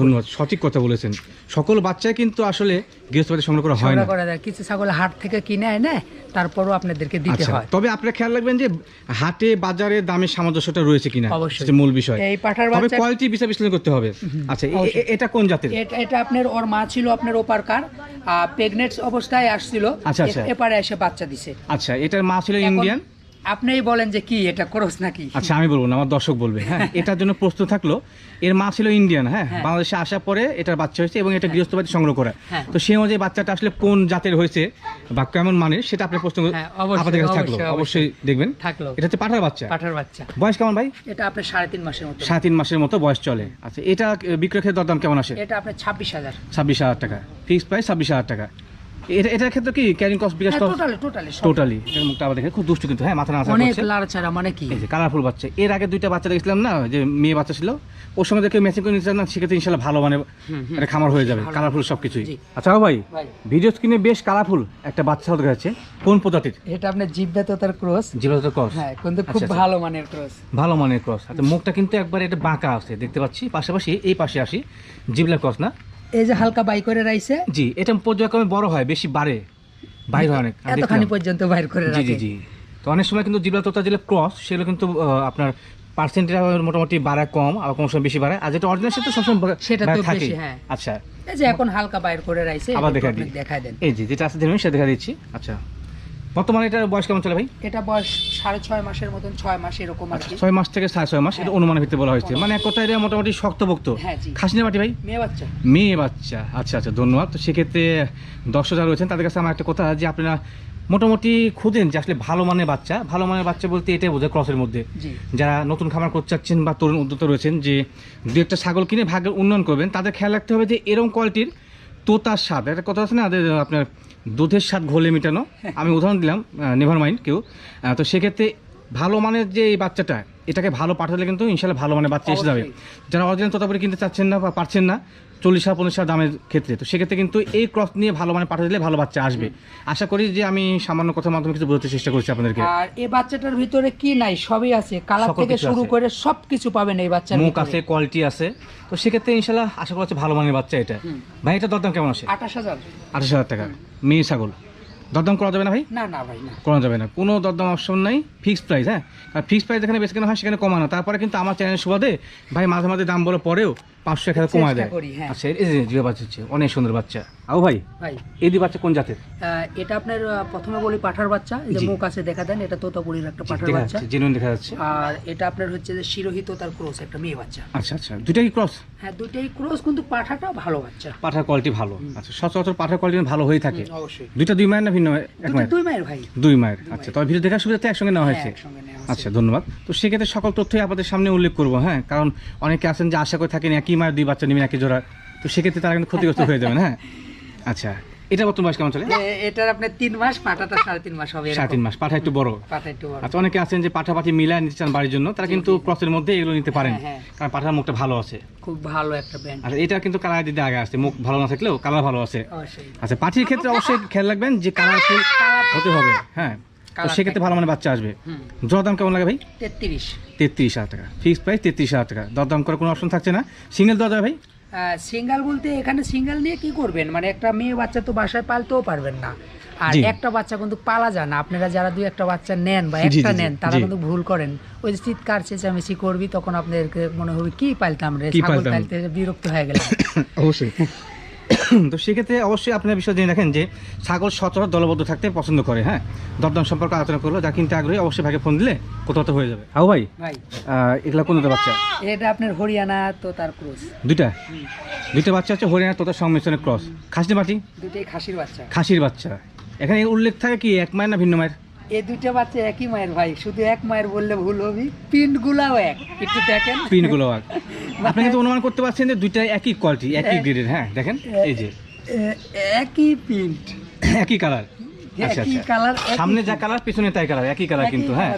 Speaker 1: ধন্যবাদ। সঠিক কথা বলেছেন। সকল বাচ্চাই কিন্তু আসলে গৃহস্থবাড়ি সংগ্রহ করা হয় না।
Speaker 2: করা যায় কিছু ছাগল হাট থেকে কিনে এনে তারপরও আপনাদেরকে দিতে
Speaker 1: আচ্ছা
Speaker 2: হয়।
Speaker 1: তবে আপনারা খেয়াল রাখবেন যে হাটে বাজারে দামের সামঞ্জস্যটা রয়েছে কিনা।
Speaker 2: অবশ্যই।
Speaker 1: মূল বিষয়।
Speaker 2: এই পাঠার
Speaker 1: তবে কোয়ালিটি বিচার বিশ্লেষণ করতে হবে। আচ্ছা এটা কোন জাতের?
Speaker 2: এটা এটা আপনার ওর মা ছিল আপনার ওপার কার প্রেগনেন্ট অবস্থায় আসছিল।
Speaker 1: আচ্ছা, আচ্ছা।
Speaker 2: এপারে এসে বাচ্চা দিছে।
Speaker 1: আচ্ছা এটার মা ছিল ইন্ডিয়ান?
Speaker 2: আপনিই বলেন যে কি এটা ক্রস নাকি?
Speaker 1: আচ্ছা আমি বলব না আমার দর্শক বলবে হ্যাঁ? এটার জন্য প্রস্তুত থাকল এর মা ছিল ইন্ডিয়ান হ্যাঁ?
Speaker 2: হ্যাঁ।
Speaker 1: বাংলাদেশে আসার পরে এটার বাচ্চা হয়েছে এবং এটা গৃহস্থবাড়ি সংগ্রহ করা।
Speaker 2: হ্যাঁ।
Speaker 1: তো সেই অনুযায়ী বাচ্চাটা আসলে কোন জাতের হয়েছে বা কেমন মানের সেটা আপনার প্রশ্ন
Speaker 2: হ্যাঁ, অবশ্যই,
Speaker 1: আপনাদের কাছে থাকল। অবশ্যই, দেখবেন।
Speaker 2: থাকল।
Speaker 1: এটা হচ্ছে পাঠার বাচ্চা।
Speaker 2: পাঠার বাচ্চা।
Speaker 1: বয়স কেমন ভাই?
Speaker 2: এটা আপনার সাড়ে তিন মাসের মতো।
Speaker 1: সাড়ে তিন মাসের মতো বয়স চলে। আচ্ছা এটা বিক্রয় ক্ষেত্রে দরদাম কেমন আসে?
Speaker 2: এটা আপনার ছাব্বিশ হাজার।
Speaker 1: ছাব্বিশ হাজার টাকা। ফিক্স প্রাইস ছাব্বিশ হাজার টাকা। এটা এটার ক্ষেত্রে কি ক্যারিং কস্ট বিকাশ
Speaker 2: টোটালি টোটালি
Speaker 1: টোটালি মুখটা আবার দেখে খুব দুষ্টু কিন্তু। হ্যাঁ মাথা না
Speaker 2: অনেক লাড়াচাড়া মানে কি?
Speaker 1: এই যে কালারফুল বাচ্চা এর আগে দুইটা বাচ্চা দেখছিলাম না যে মেয়ে বাচ্চা ছিল ওর সঙ্গে দেখে ম্যাচিং করে নিচ্ছিলাম না সেক্ষেত্রে ইনশাল্লাহ ভালো মানে একটা খামার হয়ে যাবে কালারফুল সব কিছুই আচ্ছা ভাই
Speaker 2: ভাই।
Speaker 1: ভিডিও স্ক্রিনে বেশ কালারফুল একটা বাচ্চা দেখা যাচ্ছে। কোন প্রজাতির?
Speaker 2: এটা আপনার ক্রস
Speaker 1: ক্রস
Speaker 2: হ্যাঁ কিন্তু খুব। ভালো মানের ক্রস
Speaker 1: ভালো মানের ক্রস আচ্ছা মুখটা কিন্তু একবার এটা বাঁকা আছে দেখতে পাচ্ছি। পাশাপাশি এই পাশে আসি জিবলা ক্রস না?
Speaker 2: এই যে হালকা বাই করে রাইছে।
Speaker 1: জি এটা পর্যায়ক্রমে বড় হয় বেশি বাড়ে। বাইর হয় অনেক
Speaker 2: এতখানি পর্যন্ত বাইর করে
Speaker 1: জি জি জি। তো অনেক সময় কিন্তু জিবলা তোতা যেগুলো ক্রস সেগুলো কিন্তু আপনার পার্সেন্টেজ মোটামুটি বাড়ায় কম আবার কোনো সময় বেশি বাড়ে আর যেটা অরিজিনাল সেটা সবসময়
Speaker 2: সেটা তো বেশি, হ্যাঁ।
Speaker 1: আচ্ছা।
Speaker 2: এই যে এখন হালকা বাইর করে রাইছে
Speaker 1: আবার দেখা দিই।
Speaker 2: দেখা দেন।
Speaker 1: এই যে যেটা আছে দেখুন সেটা দেখা দিচ্ছি। আচ্ছা। বর্তমানে এটার বয়স কেমন চলে ভাই?
Speaker 2: এটা বয়স সাড়ে ছয় মাসের মতন ছয় মাস এরকম আর কি।
Speaker 1: ছয় মাস থেকে সাড়ে ছয় মাস এটা
Speaker 2: হ্যাঁ।
Speaker 1: অনুমানের ভিত্তিতে বলা হয়েছে। মানে এক কথায় এটা মোটামুটি শক্তভক্ত
Speaker 2: হ্যাঁ, জি।
Speaker 1: খাসিনা বাটি ভাই?
Speaker 2: মেয়ে বাচ্চা।
Speaker 1: মেয়ে বাচ্চা। আচ্ছা আচ্ছা ধন্যবাদ। তো সেক্ষেত্রে দর্শক যারা রয়েছেন তাদের কাছে আমার একটা কথা যে আপনারা মোটামুটি খুঁজেন যে আসলে ভালো মানের বাচ্চা। ভালো মানের বাচ্চা বলতে এটাই বোঝায় ক্রসের মধ্যে। যারা নতুন খামার করতে চাচ্ছেন বা তরুণ উদ্যোক্তা রয়েছেন যে দু একটা ছাগল কিনে ভাগ্যের উন্নয়ন করবেন তাদের খেয়াল রাখতে হবে যে এরকম কোয়ালিটির তোতার স্বাদ। একটা কথা আছে না আপনার দুধের স্বাদ ঘোলে মেটানো। আমি উদাহরণ দিলাম নেভার মাইন্ড কেউ। তো সেক্ষেত্রে ভালো মানের যে এই বাচ্চাটা এটাকে ভালো পাঠালে কিন্তু ইনশাল্লাহ ভালো মানের বাচ্চা এসে যাবে। যারা অরিজিনাল তোতাপুরি কিনতে চাচ্ছেন না বা পারছেন না চল্লিশ হাজার পঞ্চাশ হাজার দামের ক্ষেত্রে তো সেক্ষেত্রে কিন্তু এই ক্রস নিয়ে ভালো মানে পাঠা দিলে ভালো বাচ্চা আসবে। আশা করি যে আমি সামান্য কথার মাধ্যমে কিছু বোঝাতে চেষ্টা করছি আপনাদেরকে।
Speaker 2: আর এই বাচ্চাটার ভিতরে কি নাই? সবই আছে। কালার থেকে শুরু। করে সবকিছু পাবেন এই বাচ্চার
Speaker 1: মুখ আছে কোয়ালিটি আছে। তো সেক্ষেত্রে ইনশাল্লাহ আশা করা হচ্ছে ভালো মানের বাচ্চা এটা। ভাই এটা দরদাম কেমন আছে?
Speaker 2: আঠাশ হাজার।
Speaker 1: আঠাশ হাজার টাকা। মেয়ে ছাগল। দরদাম করা যাবে না ভাই?
Speaker 2: না না ভাই না।
Speaker 1: করা যাবে না। কোনো দরদাম অপশন নাই ফিক্সড প্রাইস হ্যাঁ? আর ফিক্সড প্রাইস যেখানে বেশি কেনা হয় সেখানে কমানো। তারপরে কিন্তু আমার চ্যানেল সুবাদে ভাই মাঝে মাঝে দাম বলে পরেও পাঁচশো এক হাজার কমায়
Speaker 2: চেষ্টা
Speaker 1: দেয়।
Speaker 2: করি, হ্যাঁ।
Speaker 1: আচ্ছা এই যে জিও বাচ্চা হচ্ছে অনেক সুন্দর বাচ্চা। আও ভাই
Speaker 2: ভাই।
Speaker 1: এই দুই বাচ্চা কোন জাতের?
Speaker 2: আহ, এটা আপনার আহ, প্রথমে বলি পাঠার বাচ্চা এই যে
Speaker 1: জি।
Speaker 2: মুখ আছে দেখা দেন এটা তোতাপুরির একটা পাঠার
Speaker 1: দেখা
Speaker 2: বাচ্চা।
Speaker 1: যাচ্ছে জেনুইন দেখা যাচ্ছে।
Speaker 2: আর এটা আপনার হচ্ছে যে শিরোহিত তার ক্রোস একটা মেয়ে বাচ্চা।
Speaker 1: আচ্ছা আচ্ছা দুইটা কি ক্রস
Speaker 2: হ্যাঁ দুইটাই ক্রোস কিন্তু পাঠাটা ভালো বাচ্চা।
Speaker 1: পাঠার কোয়ালিটি ভালো। আচ্ছা সচরাচর পাঠার কোয়ালিটি ভালো হয়ে থাকে।
Speaker 2: অবশ্যই।
Speaker 1: দুইটা দুই মায়ের না ভিন্ন মায়ের? এক
Speaker 2: দুটো
Speaker 1: মায়ের?
Speaker 2: দুই মায়ের ভাই।
Speaker 1: দুই মায়ের আচ্ছা তবে ভিডিও দেখার সুবিধাতে একসঙ্গে নেওয়া
Speaker 2: হ্যাঁ,
Speaker 1: হয়েছে।
Speaker 2: একসঙ্গে নেওয়া আছে।
Speaker 1: আচ্ছা ধন্যবাদ। তো সেক্ষেত্রে সকল তথ্যই আপনাদের সামনে উল্লেখ করব হ্যাঁ কারণ অনেকে আছেন যে আশা করে থাকেন একই মায়ের দুই বাচ্চা নেবেন একই জোড়া? তো সেক্ষেত্রে তারা কিন্তু ক্ষতিগ্রস্ত হয়ে যাবেন হ্যাঁ আচ্ছা এটা বর্তমান বয়স কেমন চলে?
Speaker 2: এটার আপনার তিন মাস পাঠাটা সাড়ে তিন মাস হবে
Speaker 1: সাড়ে তিন মাস পাঠা একটু বড়।
Speaker 2: পাঠা একটু বড়।
Speaker 1: আচ্ছা অনেকে আছেন যে পাঠাপাঠি মিলায় নিতে চান বাড়ির জন্য তারা কিন্তু ক্রসের মধ্যে এগুলো নিতে পারেন
Speaker 2: হ্যাঁ,
Speaker 1: কারণ পাঠার মুখটা ভালো আছে।
Speaker 2: খুব ভালো একটা ব্যান্ড।
Speaker 1: আচ্ছা এটা কিন্তু কালার দিতে আগে আসছে মুখ ভালো না থাকলেও কালার ভালো আছে। আচ্ছা পাঠির ক্ষেত্রে অবশ্যই খেয়াল রাখবেন যে কালারফুল হতে হবে হ্যাঁ। সেক্ষেত্রে ভালো মানে বাচ্চা আসবে। দাম কেমন লাগে ভাই?
Speaker 2: তেত্রিশ।
Speaker 1: তেত্রিশ হাজার টাকা। ফিক্স প্রাইস তেত্রিশ হাজার টাকা। দরদাম করার কোনো অপশন থাকছে না। সিঙ্গেল যাবে ভাই?
Speaker 2: সিঙ্গেল বলতে এখানে সিঙ্গেল নিয়ে কি করবেন? মানে একটা মেয়ে বাচ্চা তো বাসায় পালতেও পারবেন না। আর একটা বাচ্চা কিন্তু পালা যায় না। আপনারা যারা দুই একটা বাচ্চা নেন বা একটা নেন তারা কিন্তু ভুল করেন। ওই যে চিৎকার চেঁচামেচি করবি তখন আপনাদেরকে মনে হবে কি পালতাম রে? ছাগল পালতে বিরক্ত হয়ে গেলাম।
Speaker 1: অবশ্যই। তো সেক্ষেত্রে অবশ্যই আপনার বিষয় জেনে রাখেন যে ছাগল সচরাচর দলবদ্ধ থাকতে পছন্দ করে হ্যাঁ? দরদাম সম্পর্কে আলোচনা করল যা কিনতে আগ্রহী অবশ্যই ভাগে ফোন দিলে কোথাও তো হয়ে যাবে। হাও ভাই?
Speaker 2: ভাই।
Speaker 1: এগুলা কোন বাচ্চা?
Speaker 2: এটা আপনার হরিয়ানা তো তার ক্রোস।
Speaker 1: দুইটা? দুইটা বাচ্চা হচ্ছে হরিয়ানা তোতার সংমিশ্রণের ক্রস। খাসি মাটি
Speaker 2: দুটোই খাসির বাচ্চা।
Speaker 1: খাসির বাচ্চা। এখানে উল্লেখ থাকে কি এক মায়ের না ভিন্ন মায়ের?
Speaker 2: এই দুইটা বাচ্চা একই মায়ের ভাই। শুধু এক মায়ের বললে ভুল হবি। পিন্ট গুলাও এক। একটু দেখেন।
Speaker 1: পিনগুলো আর আপনি কিন্তু অনুমান করতে পারছেন যে দুইটা একই কোয়ালিটি একই গ্রেডের হ্যাঁ দেখেন এই যে।
Speaker 2: এ- একই পিন্ট
Speaker 1: একই কালার আচ্ছা আচ্ছা।
Speaker 2: কালার
Speaker 1: সামনে যা কালার পিছনে তাই কালার একই কালার কিন্তু হ্যাঁ।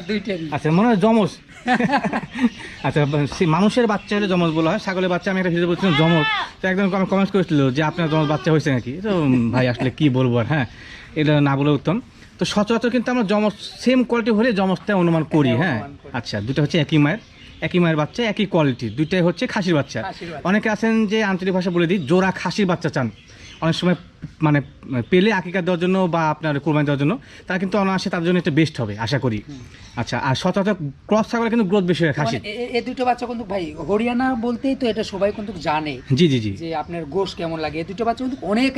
Speaker 1: আচ্ছা মনে হয় জমজ আচ্ছা মানুষের বাচ্চা হলে জমজ বলা হয় ছাগলের বাচ্চা আমি একটা ভিডিও বলছিলাম জমজ তো একদম কমেন্ট করেছিল যে আপনার জমজ বাচ্চা হয়েছে নাকি? তো ভাই আসলে কি বলব আর হ্যাঁ। এটা না বলে উত্তম। তো সচরাচর কিন্তু আমরা জমজ সেম কোয়ালিটি হলে জমজটা অনুমান করি
Speaker 2: হ্যাঁ।
Speaker 1: আচ্ছা দুটো হচ্ছে একই মায়ের একই মায়ের বাচ্চা একই কোয়ালিটি দুইটাই হচ্ছে খাসির বাচ্চা। অনেকে আছেন যে আঞ্চলিক ভাষা বলে দিই জোড়া খাসির বাচ্চা চান। অনেক সময় মানে পেলে আকিকা দেওয়ার জন্য বা আপনার কোরবানি দেওয়ার জন্য তারা কিন্তু অনায়াসে তার জন্য একটা বেস্ট হবে আশা করি। আচ্ছা আর সচরাচর ক্রস ছাগলে কিন্তু গ্রোথ বেশি হয় খাসি
Speaker 2: মানে এ- এই দুটো বাচ্চা কিন্তু ভাই হরিয়ানা বলতেই তো এটা সবাই কিন্তু জানে
Speaker 1: জি জি জি।
Speaker 2: যে আপনার গোশ কেমন লাগে। এই দুটো বাচ্চা কিন্তু অনেক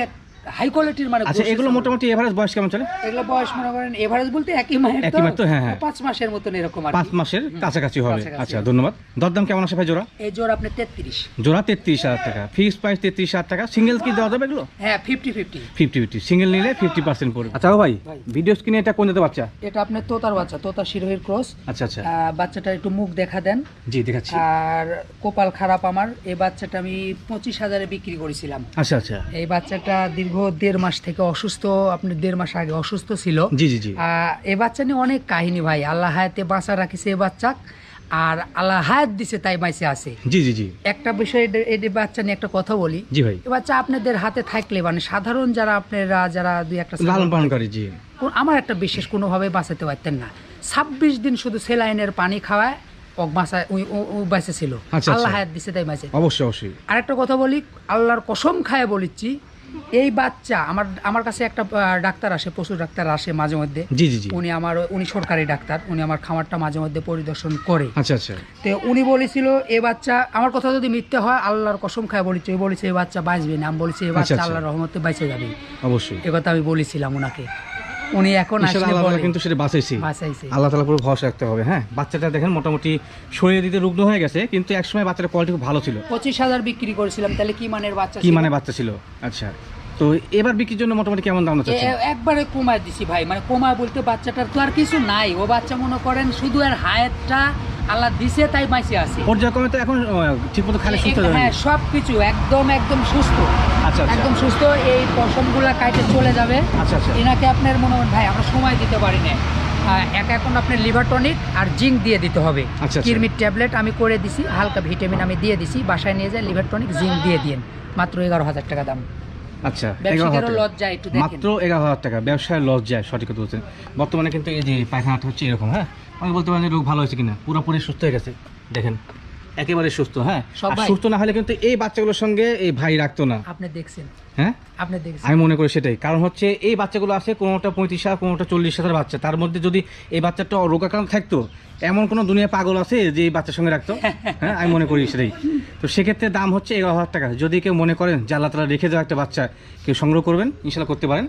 Speaker 2: হাই কোয়ালিটির মানে
Speaker 1: আচ্ছা এগুলো মোটামুটি এভারেজ বয়স কেমন চলে?
Speaker 2: এগুলো বয়স মনে করেন এভারেজ বলতে একই মায়ের
Speaker 1: একই মায়ের তো, হ্যাঁ, হ্যাঁ।
Speaker 2: পাঁচ মাসের মতন এরকম আর
Speaker 1: পাঁচ মাসের কাছাকাছি হবে। আচ্ছা। ধন্যবাদ। দরদাম কেমন আসে ভাই জোড়া?
Speaker 2: এই জোর আপনার তেত্রিশ।
Speaker 1: জোড়া তেত্রিশ হাজার টাকা। ফিক্স প্রাইস তেত্রিশ হাজার টাকা। সিঙ্গেল কি দেওয়া যাবে এগুলো?
Speaker 2: হ্যাঁ fifty fifty
Speaker 1: fifty fifty single নিলে ফিফটি পার্সেন্ট পড়বে। আচ্ছা ভাই। ভিডিও স্ক্রিনে এটা কোন যেতে বাচ্চা?
Speaker 2: এটা আপনার তোতার বাচ্চা তোতা শিরোহির ক্রস।
Speaker 1: আচ্ছা আচ্ছা।
Speaker 2: বাচ্চাটা একটু মুখ দেখা দেন।
Speaker 1: জি দেখাচ্ছি।
Speaker 2: আর কপাল খারাপ আমার। এই বাচ্চাটা আমি পঁচিশ হাজারে বিক্রি করেছিলাম।
Speaker 1: আচ্ছা আচ্ছা।
Speaker 2: এই বাচ্চাটা দীর্ঘ দেড় মাস থেকে অসুস্থ আপনি দেড় মাস আগে অসুস্থ ছিল।
Speaker 1: জি জি জি।
Speaker 2: এ বাচ্চা নিয়ে অনেক কাহিনী ভাই। আল্লাহ হায়াতে বাঁচা রাখিছে এ বাচ্চা আর আল্লাহ হায়াত দিছে তাই বাইসে আছে।
Speaker 1: জি জি জি।
Speaker 2: একটা বিষয় এই বাচ্চা নিয়ে একটা কথা বলি।
Speaker 1: জি ভাই।
Speaker 2: এ বাচ্চা আপনাদের হাতে থাকলে মানে সাধারণ যারা আপনারা যারা দুই একটা
Speaker 1: লালন পালনকারী জি।
Speaker 2: আমার একটা বিশেষ কোনোভাবে বাঁচাতে পারতেন না। ছাব্বিশ দিন শুধু সেলাইনের পানি খাওয়ায় ছিল
Speaker 1: আচ্ছা,
Speaker 2: আল্লাহ
Speaker 1: আচ্ছা।
Speaker 2: হায়াত দিছে তাই বাঁচে
Speaker 1: অবশ্যই অবশ্যই।
Speaker 2: আরেকটা কথা বলি আল্লাহর কসম খায় বলিচ্ছি এই বাচ্চা আমার আমার কাছে একটা ডাক্তার আসে পশু ডাক্তার আসে মাঝে মধ্যে।
Speaker 1: জি জি জি।
Speaker 2: উনি আমার উনি সরকারি ডাক্তার উনি আমার খামারটা মাঝে মধ্যে পরিদর্শন করে।
Speaker 1: আচ্ছা আচ্ছা।
Speaker 2: তো উনি বলেছিল এ বাচ্চা আমার কথা যদি মিথ্যে হয় আল্লাহর কসম খায় বলেছে বলেছে এই বাচ্চা বাঁচবে না। আমি বলেছি এই বাচ্চা
Speaker 1: আচ্ছা।
Speaker 2: আল্লাহর রহমতে বাঁচে যাবে।
Speaker 1: অবশ্যই।
Speaker 2: এ কথা আমি বলেছিলাম ওনাকে উনি এখন
Speaker 1: কিন্তু সেটা বাঁচাইছি। আল্লাহ তালা পুরো ভরসা রাখতে হবে হ্যাঁ? বাচ্চাটা দেখেন মোটামুটি শরীরে দিতে রুগ্ন হয়ে গেছে কিন্তু একসময় বাচ্চাটার কোয়ালিটি খুব ভালো ছিল।
Speaker 2: পঁচিশ হাজার বিক্রি করেছিলাম তাহলে কি মানের বাচ্চা
Speaker 1: কি? মানে বাচ্চা ছিল? আচ্ছা তো এবার বিক্রির জন্য মোটামুটি কেমন দাম চাচ্ছেন?
Speaker 2: একবারে কমায় দিছি ভাই মানে কমায় বলতে বাচ্চাটার তো আর কিছু নাই ও বাচ্চা মনে করেন শুধু আর হায়াতটা আল্লাহ দিছে তাই বাঁচে আছে।
Speaker 1: পর্যায়ক্রমে তো এখন ঠিক মতো খালি সুস্থ
Speaker 2: হ্যাঁ সব কিছু একদম একদম সুস্থ। একদম সুস্থ এই পশমগুলা কাটে চলে যাবে।
Speaker 1: আচ্ছা আচ্ছা।
Speaker 2: এনাকে আপনার মনে হয় ভাই আমরা সময় দিতে পারি না এক এখন আপনার লিভার টনিক আর জিঙ্ক দিয়ে দিতে হবে।
Speaker 1: আচ্ছা, আচ্ছা।
Speaker 2: কিরমির ট্যাবলেট আমি করে দিছি হালকা ভিটামিন আমি দিয়ে দিছি বাসায় নিয়ে যায় লিভার টনিক জিঙ্ক দিয়ে দিন মাত্র এগারো হাজার টাকা দাম।
Speaker 1: আচ্ছা মাত্র এগারো হাজার টাকা। ব্যবসায় লস যায় সঠিক বলছেন। বর্তমানে কিন্তু এই যে পায়খানাটা হচ্ছে এরকম হ্যাঁ? আমি বলতে পারেন যে রোগ ভালো হয়েছে কিনা পুরোপুরি সুস্থ হয়ে গেছে। দেখেন। একেবারে সুস্থ হ্যাঁ? সুস্থ না হলে কিন্তু এই বাচ্চাগুলোর সঙ্গে এই ভাই রাখতো না।
Speaker 2: আপনি দেখছেন।
Speaker 1: হ্যাঁ?
Speaker 2: আপনি দেখছেন।
Speaker 1: আমি মনে করি সেটাই। কারণ হচ্ছে এই বাচ্চাগুলো আছে কোনোটা পঁয়ত্রিশ হাজার কোনোটা চল্লিশ হাজার বাচ্চা। তার মধ্যে যদি এই বাচ্চাটা রোগাক্রান্ত থাকতো এমন কোনো দুনিয়া পাগল আছে যে এই বাচ্চার সঙ্গে রাখতো? হ্যাঁ আমি মনে করি সেটাই। তো সেক্ষেত্রে দাম হচ্ছে এগারো হাজার টাকা। যদি কেউ মনে করেন যে আল্লাহ তালা রেখে দেওয়া একটা বাচ্চা কেউ সংগ্রহ করবেন ইনশাল্লাহ করতে পারেন।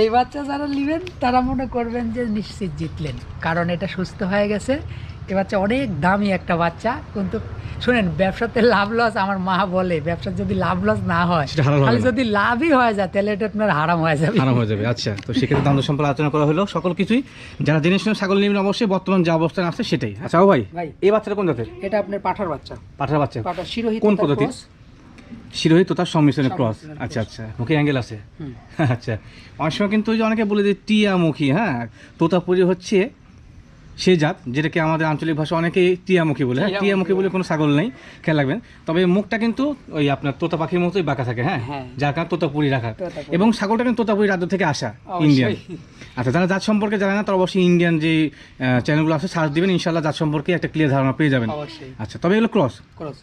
Speaker 2: এই বাচ্চা যারা নেবেন তারা মনে করবেন যে নিশ্চিত জিতলেন। কারণ এটা সুস্থ হয়ে গেছে। এ বাচ্চা অনেক দামি একটা বাচ্চা কিন্তু শুনেন ব্যবসাতে লাভ লস আমার মা বলে ব্যবসার যদি লাভ লস না হয়। যদি লাভই হয়ে যায় তাহলে এটা আপনার হারাম হয়ে যাবে।
Speaker 1: হারাম হয়ে যাবে আচ্ছা। তো সেক্ষেত্রে দাম সম্পর্কে আলোচনা করা হলো সকল কিছুই। যারা জেনে শুনে ছাগল নেবেন অবশ্যই বর্তমান যা অবস্থান আছে সেটাই। আচ্ছা ও ভাই
Speaker 2: ভাই।
Speaker 1: এই বাচ্চাটা কোন জাতের?
Speaker 2: এটা আপনার পাঠার বাচ্চা।
Speaker 1: পাঠার বাচ্চা।
Speaker 2: পাঠার শিরোহিত
Speaker 1: কোন
Speaker 2: cross।
Speaker 1: শিরোহিত তো তার সংমিশ্রণের ক্রস আচ্ছা আচ্ছা মুখে অ্যাঙ্গেল আছে। আচ্ছা অনেক সময় কিন্তু ওই যে অনেকে বলে যে টিয়ামুখী হ্যাঁ তোতাপুরি হচ্ছে সেই জাত যেটাকে আমাদের আঞ্চলিক ভাষা অনেকে টিয়ামুখী বলে। হ্যাঁ
Speaker 2: টিয়ামুখী
Speaker 1: বলে কোনো ছাগল নেই খেয়াল রাখবেন। তবে মুখটা কিন্তু ওই আপনার তোতা পাখির মতোই বাঁকা থাকে হ্যাঁ?
Speaker 2: হ্যাঁ।
Speaker 1: যার কারণে তোতাপুরি রাখা। এবং ছাগলটা কিন্তু তোতাপুরি রাজ্য থেকে আসা। ইন্ডিয়ান। আচ্ছা যারা জাত সম্পর্কে জানে না তারা অবশ্যই ইন্ডিয়ান যে চ্যানেলগুলো আছে সার্চ দিবেন ইনশাল্লাহ জাত সম্পর্কে একটা ক্লিয়ার ধারণা পেয়ে যাবেন। আচ্ছা তবে এগুলো ক্রস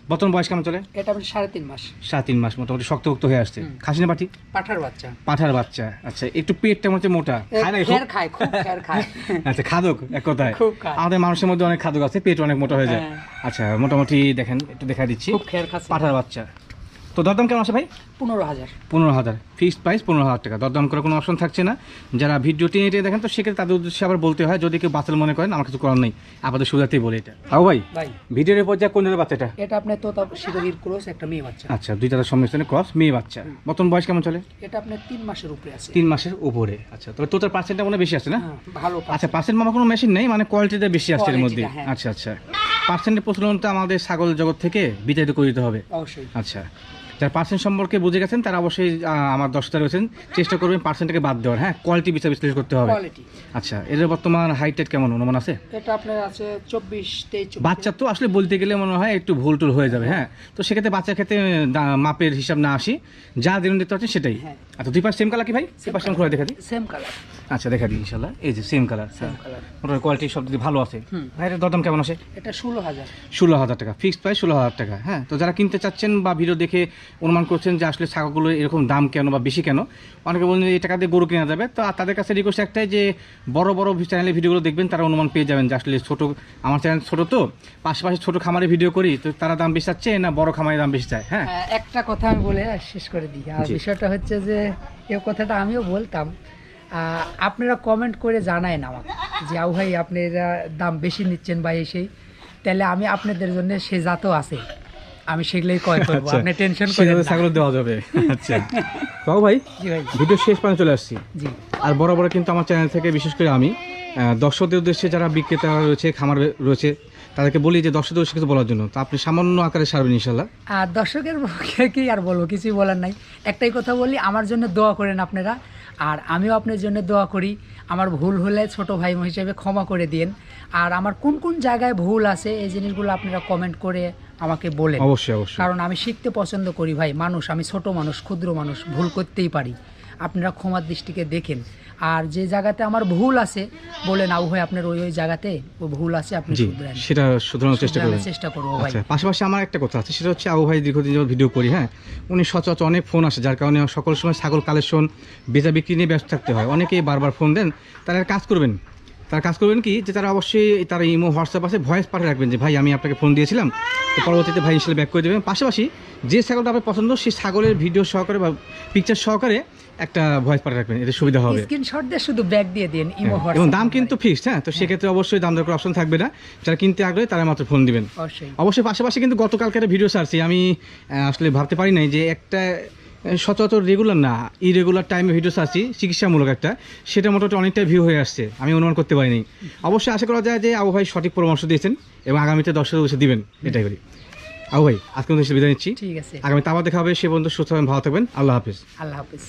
Speaker 1: বর্তমান বয়স কেমন চলে?
Speaker 2: এটা সাড়ে তিন মাস।
Speaker 1: সাড়ে তিন মাস মোটামুটি শক্তভুক্ত হয়ে আসছে।
Speaker 2: হুম।
Speaker 1: খাসিনা পাটি
Speaker 2: পাঠার বাচ্চা।
Speaker 1: পাঠার বাচ্চা। আচ্ছা একটু পেটটা মধ্যে মোটা। খায় না
Speaker 2: খায় খুব খায়।
Speaker 1: আচ্ছা খাদক এক কথায়।
Speaker 2: খুব
Speaker 1: আমাদের মানুষের মধ্যে অনেক খাদ্য আছে পেট অনেক মোটা হয়ে যায়।
Speaker 2: হ্যাঁ।
Speaker 1: আচ্ছা মোটামুটি দেখেন একটু দেখা দিচ্ছি। পাঠার বাচ্চা। তো দরদাম কেমন আছে ভাই?
Speaker 2: পনেরো হাজার।
Speaker 1: পনেরো হাজার। ফিক্সড প্রাইস পনেরো হাজার টাকা। দরদাম করার কোনো অপশন থাকছে না। যারা ভিডিও টেনে টেনে দেখেন তো সেক্ষেত্রে তাদের উদ্দেশ্যে আবার বলতে হয় যদি কেউ মনে করেন আমার কিছু করার নেই। সুবিধাতেই বলি এটা। আও ভাই
Speaker 2: ভাই।
Speaker 1: ভিডিওর এরপর যা কোন বাচ্চাটা
Speaker 2: এটা? আপনার তোতা শিরোহির ক্রোস একটা মেয়ে বাচ্চা।
Speaker 1: আচ্ছা দুই তাদের সম্মিশ্রণে ক্রস মেয়ে বাচ্চা। বর্তমান বয়স কেমন চলে?
Speaker 2: এটা আপনার তিন মাসের উপরে আছে।
Speaker 1: তিন মাসের উপরে। আচ্ছা তবে তোতার পার্সেন্টটা মনে বেশি আছে না?
Speaker 2: হ্যাঁ, ভালো
Speaker 1: আচ্ছা পার্সেন্ট মামা কোনো মেশিন নেই? মানে কোয়ালিটিটা বেশি আসছে এর মধ্যে।
Speaker 2: হ্যাঁ।
Speaker 1: আচ্ছা আচ্ছা। পার্সেন্টের প্রচলনটা আমাদের ছাগল জগৎ থেকে বিতাড়িত করে দিতে হবে।
Speaker 2: অবশ্যই।
Speaker 1: আচ্ছা। যারা পার্সেন্ট সম্পর্কে বুঝে গেছেন তারা অবশ্যই আমার দশটা রয়েছেন চেষ্টা করবেন পার্সেন্টটাকে বাদ দেওয়ার। হ্যাঁ কোয়ালিটি বিচার বিশ্লেষণ করতে হবে। আচ্ছা এদের বর্তমান হাইট টাইট কেমন অনুমান আছে?
Speaker 2: এটা আপনার আছে চব্বিশ তেইশ
Speaker 1: বাচ্চা তো আসলে বলতে গেলে মনে হয় একটু ভুল টুল হয়ে যাবে হ্যাঁ। তো সেক্ষেত্রে বাচ্চার ক্ষেত্রে মাপের হিসাব না আসি। যা দিন দেখতে পাচ্ছেন সেটাই।
Speaker 2: হ্যাঁ।
Speaker 1: আচ্ছা দুই পাশ সেম কালার কি ভাই? দুই পাশ ঘুরে দেখা দিই।
Speaker 2: সেম কালার
Speaker 1: আচ্ছা দেখা দিই ইনশাল্লাহ। এই যে সেম কালার মোটামুটি কোয়ালিটি সব দিকে ভালো আছে
Speaker 2: হুম।
Speaker 1: ভাইয়ের দরদাম কেমন আছে
Speaker 2: এটা ষোলো হাজার।
Speaker 1: ষোলো হাজার টাকা ফিক্সড প্রাইস ষোলো হাজার টাকা হ্যাঁ। তো যারা কিনতে চাচ্ছেন বা ভিডিও দেখে অনুমান করছেন যে আসলে ছাগলগুলো এরকম দাম কেন বা বেশি কেন অনেকে বলেন যে এই টাকা দিয়ে গরু কেনা যাবে। তো তাদের কাছে রিকোয়েস্ট একটাই যে বড় বড় চ্যানেলে ভিডিওগুলো দেখবেন তারা অনুমান পেয়ে যাবেন যে আসলে ছোট আমার চ্যানেল ছোট তো পাশাপাশি ছোট খামারে ভিডিও করি তো তারা দাম বেশি চাচ্ছে না বড় খামারে দাম বেশি চায় হ্যাঁ।
Speaker 2: একটা কথা আমি বলে শেষ করে দিই। আর বিষয়টা হচ্ছে যে এই কথাটা আমিও বলতাম আপনারা কমেন্ট করে জানায়েন আমাকে যে আউ ভাই আপনারা দাম বেশি নিচ্ছেন বা এই সেই। তাহলে আমি আপনাদের জন্য সে জাতও আছে। আমি সেগুলোই কয় করব।
Speaker 1: আচ্ছা,
Speaker 2: আপনি টেনশন করেন না।
Speaker 1: ছাগল দেওয়া যাবে। আচ্ছা। বাবু ভাই
Speaker 2: জি ভাই।
Speaker 1: ভিডিও শেষ পর্যন্ত চলে আসছি।
Speaker 2: জি।
Speaker 1: আর বড় বড় কিন্তু আমার চ্যানেল থেকে বিশেষ করে আমি দর্শকদের উদ্দেশ্যে যারা বিক্রেতা রয়েছে খামার রয়েছে তাদেরকে বলি যে দর্শকদের উদ্দেশ্যে কিছু বলার জন্য। তো আপনি সামান্য আকারে সারবেন ইনশাল্লাহ
Speaker 2: আর দর্শকের পক্ষে কি আর বলব? কিছুই বলার নাই। একটাই কথা বলি আমার জন্য দোয়া করেন আপনারা। আর আমিও আপনার জন্য দোয়া করি। আমার ভুল হলে ছোট ভাই হিসেবে ক্ষমা করে দিন আর আমার কোন কোন জায়গায় ভুল আছে এই জিনিসগুলো আপনারা কমেন্ট করে আমাকে বলেন।
Speaker 1: অবশ্যই অবশ্যই।
Speaker 2: কারণ আমি শিখতে পছন্দ করি ভাই। মানুষ আমি ছোট মানুষ ক্ষুদ্র মানুষ ভুল করতেই পারি। আপনারা ক্ষমার দৃষ্টিকে দেখেন। আর যে জায়গাতে আমার ভুল আছে বলেন আউ হয় আপনার ওই ওই জায়গাতে ও ভুল আছে আপনি
Speaker 1: জি
Speaker 2: শুধরান।
Speaker 1: সেটা শুধরানোর চেষ্টা করবেন।
Speaker 2: চেষ্টা করব ভাই।
Speaker 1: আচ্ছা পাশাপাশি আমার একটা কথা আছে সেটা হচ্ছে আবু ভাই দীর্ঘদিন যাবত ভিডিও করি হ্যাঁ? উনি সচরাচর অনেক ফোন আসে যার কারণে সকল সময় ছাগল কালেকশন বেচা বিক্রি নিয়ে ব্যস্ত থাকতে হয়। অনেকেই বারবার ফোন দেন তাহলে কাজ করবেন? তারা কাজ করবেন কি যে তারা অবশ্যই তারা ইমো হোয়াটসঅ্যাপ আছে ভয়েস পাঠিয়ে রাখবেন যে ভাই আমি আপনাকে ফোন দিয়েছিলাম। তো পরবর্তীতে ভাই ইনশাল্লাহ ব্যাক করে দেবেন। পাশাপাশি যে ছাগলটা আপনার পছন্দ সেই ছাগলের ভিডিও সহকারে বা পিকচার সহকারে একটা ভয়েস পাঠিয়ে রাখবেন। এতে সুবিধা হবে।
Speaker 2: স্ক্রিনশট দিয়ে শুধু ব্যাগ দিয়ে দিন ইমো
Speaker 1: হ্যাঁ, এবং দাম কিন্তু ফিক্সড হ্যাঁ তো সেক্ষেত্রে অবশ্যই দাম দর করার অপশন থাকবে না। যারা কিনতে আগ্রহী তারা মাত্র ফোন দিবেন।
Speaker 2: অবশ্যই।
Speaker 1: অবশ্যই পাশাপাশি কিন্তু গতকালকে একটা ভিডিও ছাড়ছি। আমি আসলে ভাবতে পারি নাই যে একটা সচরাচর রেগুলার না ইরেগুলার টাইমে ভিডিও ছাড়ছি চিকিৎসামূলক একটা। সেটা মোটামুটি অনেকটাই ভিউ হয়ে আসছে আমি অনুমান করতে পারিনি। অবশ্যই আশা করা যায় যে আবু ভাই সঠিক পরামর্শ দিয়েছেন এবং আগামীতে দর্শক বসে দিবেন এটাই করি। আবু ভাই আজকে বিদায় নিচ্ছি।
Speaker 2: ঠিক আছে।
Speaker 1: আগামীতে আবার দেখা হবে সে পর্যন্ত সুস্থ হবেন ভালো থাকবেন আল্লাহ হাফিজ।
Speaker 2: আল্লাহ হাফিজ।